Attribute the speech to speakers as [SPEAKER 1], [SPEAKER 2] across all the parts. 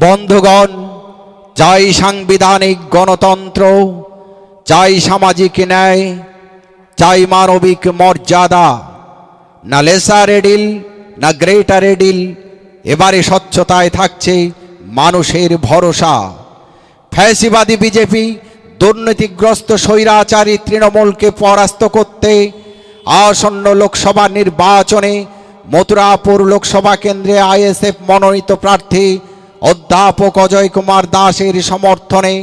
[SPEAKER 1] বন্ধুগণ চাই সাংবিধানিক গণতন্ত্র চাই সামাজিক ন্যায় চাই মানবিক মর্যাদা। না লেসার এডিল না গ্রেটার এডিল এবারে স্বচ্ছতায় থাকছে মানুষের ভরসা। ফ্যাসিবাদী বিজেপি, দুর্নীতিগ্রস্ত স্বৈরাচারী তৃণমূলকে পরাস্ত করতে আসন্ন লোকসভা নির্বাচনে মথুরাপুর লোকসভা কেন্দ্রে আইএসএফ মনোনীত প্রার্থী অধ্যাপক অজয় কুমার দাসের সমর্থনে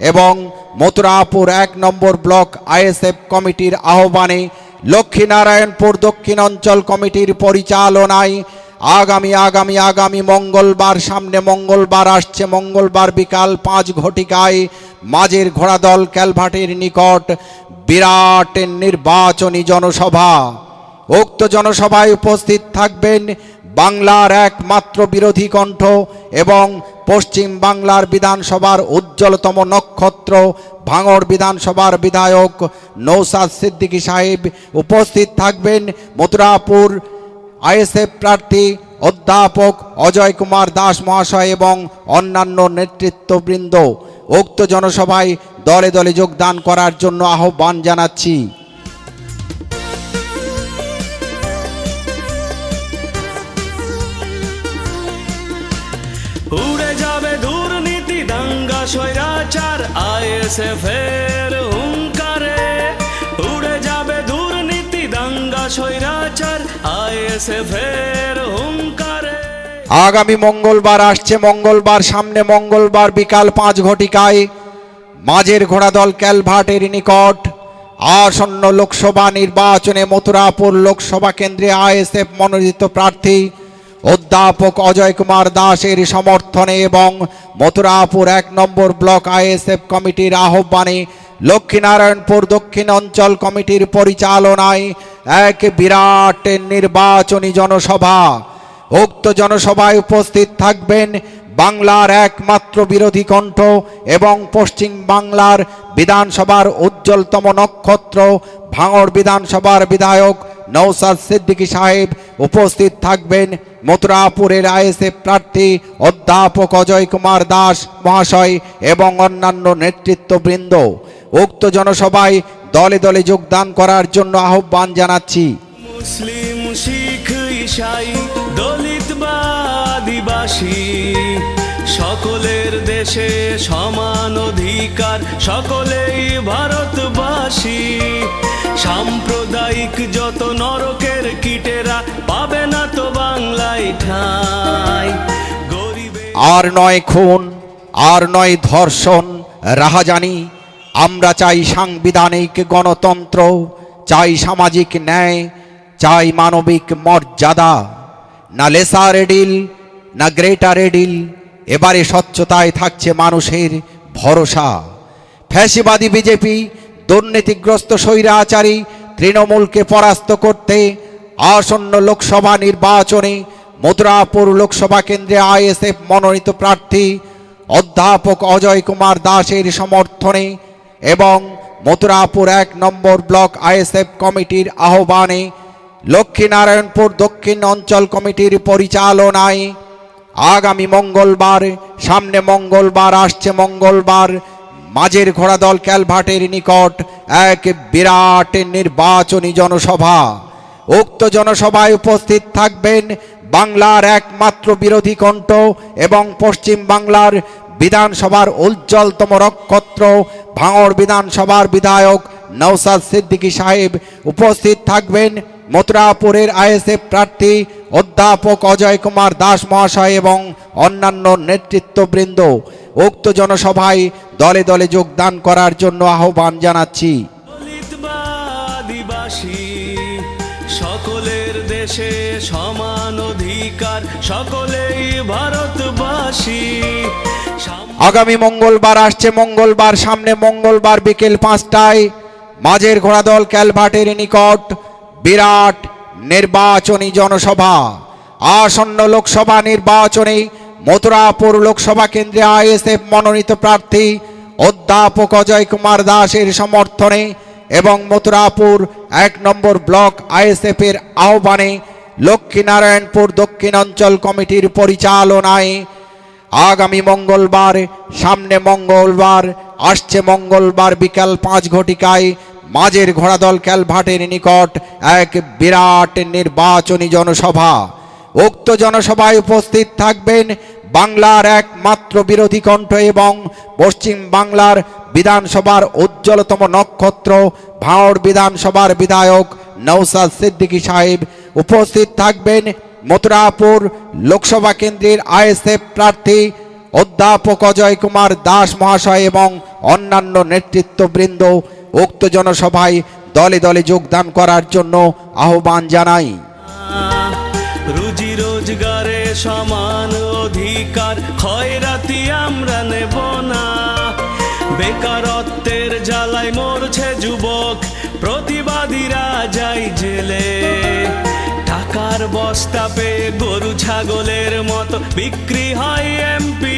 [SPEAKER 1] এবং মথুরাপুর এক নম্বর ব্লক আইএসএফ কমিটির আহ্বানে লক্ষ্মীনারায়ণপুর দক্ষিণ অঞ্চল কমিটির পরিচালনায় আগামী আগামী আগামী মঙ্গলবার, সামনে মঙ্গলবার আসছে, মঙ্গলবার বিকাল পাঁচ ঘটিকায় মাঝের ঘোড়াদল ক্যালভাটের নিকট বিরাট নির্বাচনী জনসভা। উক্ত জনসভায় উপস্থিত থাকবেন বাংলার একমাত্র বিরোধী কণ্ঠ এবং পশ্চিম বাংলার বিধানসভার উজ্জ্বলতম নক্ষত্র, ভাঙড় বিধানসভার বিধায়ক নৌসাদ সিদ্দিকী সাহেব। উপস্থিত থাকবেন মথুরাপুর আইএসএফ প্রার্থী অধ্যাপক অজয় কুমার দাস মহাশয় এবং অন্যান্য নেতৃত্ববৃন্দ, উক্ত জনসভায় দলে দলে যোগদান করার জন্য আহ্বান জানাচ্ছি।
[SPEAKER 2] উড়ে যাবে দুর্নীতি দাঙ্গা, স্বৈরাচার আইএসএফ এর হুঙ্কারে
[SPEAKER 1] আগামী মঙ্গলবার আসছে, মঙ্গলবার সামনে, মঙ্গলবার বিকাল পাঁচ ঘটিকায়। মাঝের ঘোড়াদল ক্যালভাটের নিকট। আসন্ন লোকসভা নির্বাচনে মথুরাপুর লোকসভা কেন্দ্রে আইএসএফ মনোনীত প্রার্থী অধ্যাপক অজয় কুমার দাসের সমর্থনে এবং মথুরাপুর এক নম্বর ব্লক আইএসএফ কমিটির আহ্বানে লক্ষ্মীনারায়ণপুর দক্ষিণ অঞ্চল কমিটির পরিচালনায় এক বিরাট নির্বাচনী জনসভা। উক্ত জনসভায় উপস্থিত থাকবেন বাংলার একমাত্র বিরোধী কণ্ঠ এবং পশ্চিম বাংলার বিধানসভার উজ্জ্বলতম নক্ষত্র, ভাঙড় বিধানসভার বিধায়ক নৌসাদ সিদ্দিকী সাহেব উপস্থিত থাকবেন। মথুরাপুরের আইএসএফ প্রার্থী অধ্যাপক অজয় কুমার দাস মহাশয় এবং অন্যান্য নেতৃত্ববৃন্দ। উক্ত জনসভায় দলে দলে যোগদান করার জন্য আহ্বান জানাচ্ছি।
[SPEAKER 2] মুসলিম শিখ ইসাই দলিত বা আদিবাসী সকলের দেশে সমান অধিকার সকলেই ভারতবাসী। সাম্প্রদায়িক যত নরকের কীটেরা পাবে না তো বাংলায় ঠাই। গরিবে
[SPEAKER 1] আর নয় খুন আর নয় ধর্ষণ রাহাজানি আমরা চাই সাংবিধানিক গণতন্ত্র, চাই সামাজিক ন্যায়, চাই মানবিক মর্যাদা। না লেসার এডিল, না গ্রেটার এডিল, এবারে স্বচ্ছতায় থাকছে মানুষের ভরসা। ফ্যাসিবাদী বিজেপি, দুর্নীতিগ্রস্ত স্বৈরাচারী তৃণমূলকে পরাস্ত করতে আসন্ন লোকসভা নির্বাচনে মথুরাপুর লোকসভা কেন্দ্রে আইএসএফ মনোনীত প্রার্থী অধ্যাপক অজয় কুমার দাসের সমর্থনে এবং মথুরাপুর এক নম্বর ব্লক আইএসএফ কমিটির আহ্বানে লক্ষ্মীনারায়ণপুর দক্ষিণ অঞ্চল কমিটির পরিচালনায় আগামী মঙ্গলবার, সামনে মঙ্গলবার, আসছে মঙ্গলবার মাঝের ঘোড়াদল ক্যালভাটের নিকট এক বিরাট নির্বাচনী জনসভা। উক্ত জনসভায় উপস্থিত থাকবেন বাংলার একমাত্র বিরোধী কণ্ঠ এবং পশ্চিম বাংলার বিধানসভার উজ্জ্বলতম নক্ষত্র ভাঙড় বিধানসভার বিধায়ক নৌসাদ সিদ্দিকী সাহেব উপস্থিত থাকবেন। মথুরাপুরের আইএসএফ প্রার্থী অধ্যাপক অজয় কুমার দাস মহাশয় এবং অন্যান্য নেতৃত্ববৃন্দ উক্ত জনসভায় দলে দলে যোগদান করার জন্য আহ্বান জানাচ্ছি।
[SPEAKER 2] দেশে সমান অধিকার সকলেই ভারতবাসী।
[SPEAKER 1] আগামী মঙ্গলবার আসছে, মঙ্গলবার সামনে, মঙ্গলবার বিকেল পাঁচটায় মাঝের ঘোড়াদল ক্যালভাটের নিকট বিরাট নির্বাচনী জনসভা। আসন্ন লোকসভা নির্বাচনে মথুরাপুর লোকসভা কেন্দ্রে আইএসএফ মনোনীত প্রার্থী অধ্যাপক অজয় কুমার দাসের সমর্থনে এবং মথুরাপুর এক নম্বর ব্লক আইএসএফ এর আহ্বানে লক্ষ্মীনারায়ণপুর দক্ষিণ অঞ্চল কমিটির পরিচালনায় আগামী মঙ্গলবার, সামনে মঙ্গলবার, আসছে মঙ্গলবার বিকাল পাঁচ ঘটিকায় মাঝের ঘোড়াদল ক্যালভাটের নিকট এক বিরাট নির্বাচনী জনসভা। উক্ত জনসভায় উপস্থিত থাকবেন বাংলার একমাত্র বিরোধী কণ্ঠ এবং পশ্চিম বাংলার বিধানসভার উজ্জ্বলতম নক্ষত্র ভাঁড় বিধানসভার বিধায়ক নৌসাদ সিদ্দিকী সাহেব উপস্থিত থাকবেন মথুরাপুর লোকসভা কেন্দ্রের আইএসএফ প্রার্থী অধ্যাপক অজয় কুমার দাস মহাশয় এবং অন্যান্য নেতৃত্ববৃন্দ, উক্ত জনসভায় দলে দলে যোগদান করার জন্য আহ্বান জানাই।
[SPEAKER 2] রুজি রোজগারে সমান অধিকার খয়রাতি আমরা নেব না। বেকারত্বের জ্বালায় মরছে যুবক, প্রতিবাদীরা যাই জেলে। টাকার বস্তা পেয়ে গরু ছাগলের মতো বিক্রি হয় এমপি